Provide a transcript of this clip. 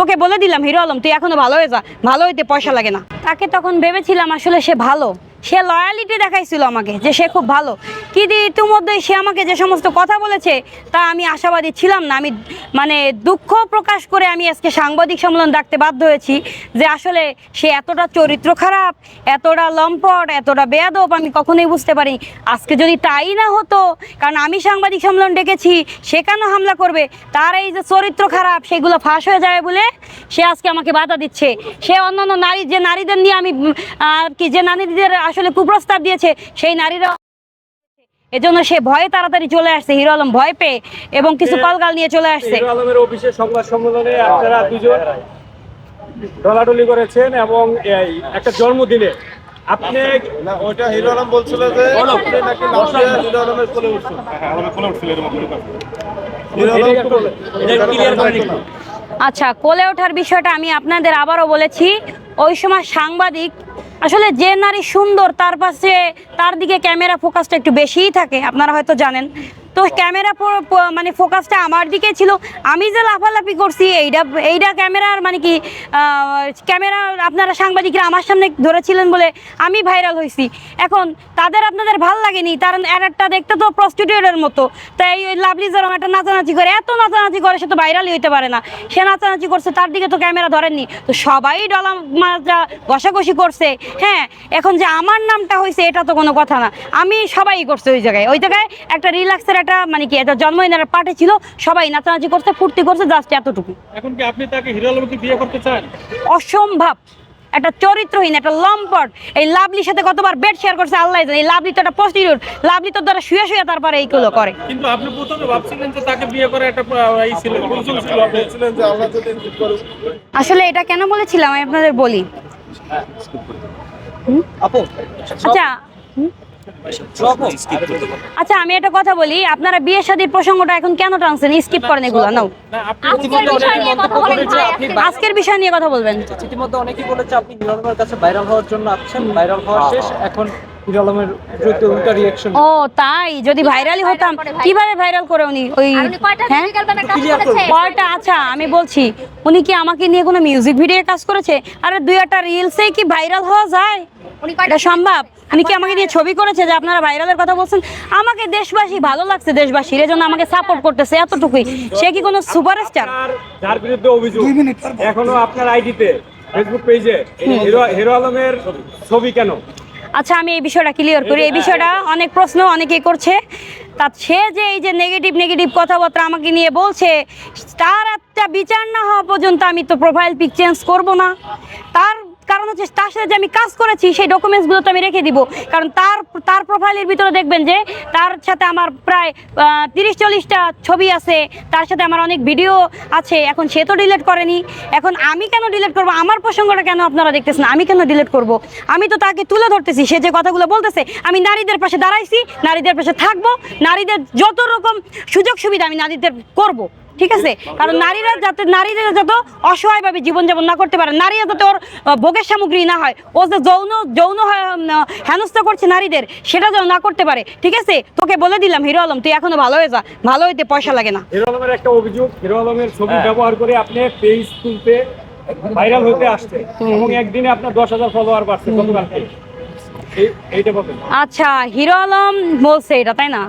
তোকে বলে দিলাম, হিরো আলম, তুই এখনও ভালো হয়ে যা, ভালো হইতে পয়সা লাগে না। তাকে তখন ভেবেছিলাম আসলে সে ভালো। সে লয়ালিটি দেখাইছিল আমাকে যে সে খুব ভালো। কিন্তু ইতিমধ্যে সে আমাকে যে সমস্ত কথা বলেছে, তা আমি আশাবাদী ছিলাম না। আমি মানে দুঃখ প্রকাশ করে আমি আজকে সাংবাদিক সম্মেলন ডাকতে বাধ্য হয়েছি যে আসলে সে এতটা চরিত্র খারাপ, এতটা লম্পট, এতটা বেয়াদব, আমি কখনোই বুঝতে পারি। আজকে যদি তাই না হতো, কারণ আমি সাংবাদিক সম্মেলন ডেকেছি, সে কেন হামলা করবে? তার এই যে চরিত্র খারাপ, সেগুলো ফাঁস হয়ে যাবে বলে সে আজকে আমাকে বাধা দিচ্ছে। সে অন্যান্য নারী যে নারীদের নিয়ে আমি আর কি যে নারীদের আসলে কুপ্রস্তাব দিয়েছে সেই নারীরা এজন্য সে ভয়ে তাড়াতাড়ি চলে আসছে হিরো আলম ভয় পেয়ে এবং কিছু কলগাল নিয়ে চলে আসছে। হিরো আলমের অফিসের সংবাদ সম্মেলনে আপনারা দুজন ডলাডলি করেছেন এবং একটা জন্মদিনে আপনি ওইটা হিরো আলম বলছিল যে আপনি নাকি হিরো আলমের কোলে উঠছেন। হিরো আলম এটা করেন একটু। আচ্ছা কোলে ওঠার বিষয়টা আমি আপনাদের আবারও বলেছি। ওই সময় সাংবাদিক, আসলে যে নারী সুন্দর, তার পাশে তার দিকে ক্যামেরা ফোকাসটা একটু বেশিই থাকে, আপনারা হয়তো জানেন। তো ক্যামেরা মানে ফোকাসটা আমার দিকে ছিল। আমি যে লাফালাফি করছি এইটা এইটা ক্যামেরার মানে কি ক্যামেরা আপনারা সাংবাদিকরা আমার সামনে ধরেছিলেন বলে আমি ভাইরাল হয়েছি। এখন তাদের আপনাদের ভালো লাগেনি তার একটা দেখতে তো প্রস্টিটিউটের মতো। তাই ওই লাভলি যেরকম একটা নাচানাচি করে, এত নাচানাচি করে সে তো ভাইরালই হইতে পারে না। সে নাচানাচি করছে, তার দিকে তো ক্যামেরা ধরেননি। তো সবাই ডলা মাজা ঘষাঘষি করছে। হ্যাঁ এখন যে আমার নামটা হয়েছে এটা তো কোনো কথা না। আমি সবাই করছে ওই জায়গায়। ওই জায়গায় একটা রিল্যাক্সের একটা মানে কি একটা জন্মদিনের পার্টি ছিল সবাই নাচানাচি করছে ফুর্তি করছে জাস্ট এতটুকু এখন কি আপনি তাকে হিরো আলমকে বিয়ে করতে চান? অসম্ভব। একটা চরিত্রহীন একটা লম্পট। এই লাভলির সাথে কতবার বেড শেয়ার করছে আল্লাহ জানে। এই লাভলি তো একটা প্রস্টিটিউট লাভলি তো দ্বারা শুয়ে শুয়ে তারপরে এইগুলো করে। কিন্তু আপনি প্রথমে ভাবছিলেন যে তাকে বিয়ে করে একটা এই ছিল ছিল। আপনার। বলছিলেন যে আমরা যদি ঠিক করি? আসলে এটা কেন বলেছিলাম আমি আপনাদের বলি। আপু আচ্ছা? আচ্ছা আমি একটা কথা বলি আপনারা বিয়ে শাদীর প্রসঙ্গটা এখন কেন টানছেন? স্কিপ করেন এগুলো নাও। আপনি আজকের বিষয় নিয়ে কথা বলবেন। ইতিমধ্যে অনেকেই বলেছে আপনি হিরো কাছে ভাইরাল হওয়ার জন্য আসছেন ভাইরাল হওয়া শেষ এখন হিরো আলমের বিরুদ্ধে উল্টা রিয়াকশন ও তাই? যদি ভাইরালই হতাম কীভাবে ভাইরাল করে উনি? ওই কয়টা হ্যাঁ? কয়টা? আচ্ছা আমি বলছি উনি কি আমাকে নিয়ে কোনো মিউজিক ভিডিও কাজ করেছে? আরে দুই একটা রিলসে কি ভাইরাল হওয়া যায়? এটা সম্ভব? উনি কি আমাকে নিয়ে ছবি করেছে যে আপনারা ভাইরালের কথা বলছেন? আমাকে দেশবাসী ভালো লাগছে দেশবাসীর এজন্য আমাকে সাপোর্ট করতেছে এতটুকুই। সে কি কোনো সুপারস্টার আপনার যার বিরুদ্ধে অভিযোগ এখনও আপনার আইডিতে ফেসবুক পেজে হিরো হিরো আলমের ছবি কেন? আচ্ছা আমি এই বিষয়টা ক্লিয়ার করি। এই বিষয়টা অনেক প্রশ্ন অনেকেই করছে। তা সে যে এই যে নেগেটিভ নেগেটিভ কথাবার্তা আমাকে নিয়ে বলছে তার একটা বিচার না হওয়া পর্যন্ত আমি তো প্রোফাইল পিক চেঞ্জ করব না। তার কারণ হচ্ছে তার সাথে যে আমি কাজ করেছি, সেই ডকুমেন্টসগুলো তো আমি রেখে দিব। কারণ তার তার প্রোফাইলের ভিতরে দেখবেন যে, তার সাথে আমার প্রায় তিরিশ চল্লিশটা ছবি আছে। তার সাথে আমার অনেক ভিডিও আছে। এখন সে তো ডিলেট করেনি। এখন আমি কেন ডিলেট করব? আমার প্রসঙ্গটা কেন আপনারা দেখতেছেন? আমি কেন ডিলিট করব? আমি তো তাকে তুলে ধরতেছি। সে যে কথাগুলো বলতেছে, আমি নারীদের পাশে দাঁড়াইছি, নারীদের পাশে থাকব। নারীদের যত রকম সুযোগ সুবিধা আমি নারীদের করব। ঠিক আছে? কারণ নারীরা যাতে নারীরা যত অসহায়ভাবে জীবনযাপন না করতে পারে নারীরা যাতে ওর ভোগের সামগ্রী না হয় ও যে যৌন যৌন হেনস্থা করছে নারীদের সেটা যেন না করতে পারে ঠিক আছে? তোকে বলে দিলাম হিরো আলম তুই এখনও ভালো হয়ে যা ভালো হইতে পয়সা লাগে না। হিরো আলমের একটা অভিযোগ হিরো আলমের ছবি ব্যবহার করে আপনি পেজ তুলতে ভাইরাল হতে আসছে এবং একদিনে আপনার দশ হাজার ফলোয়ার বাড়ছে গতকালকে। এই- এইটা বলেন আচ্ছা হিরো আলম বলছে এটা তাই না?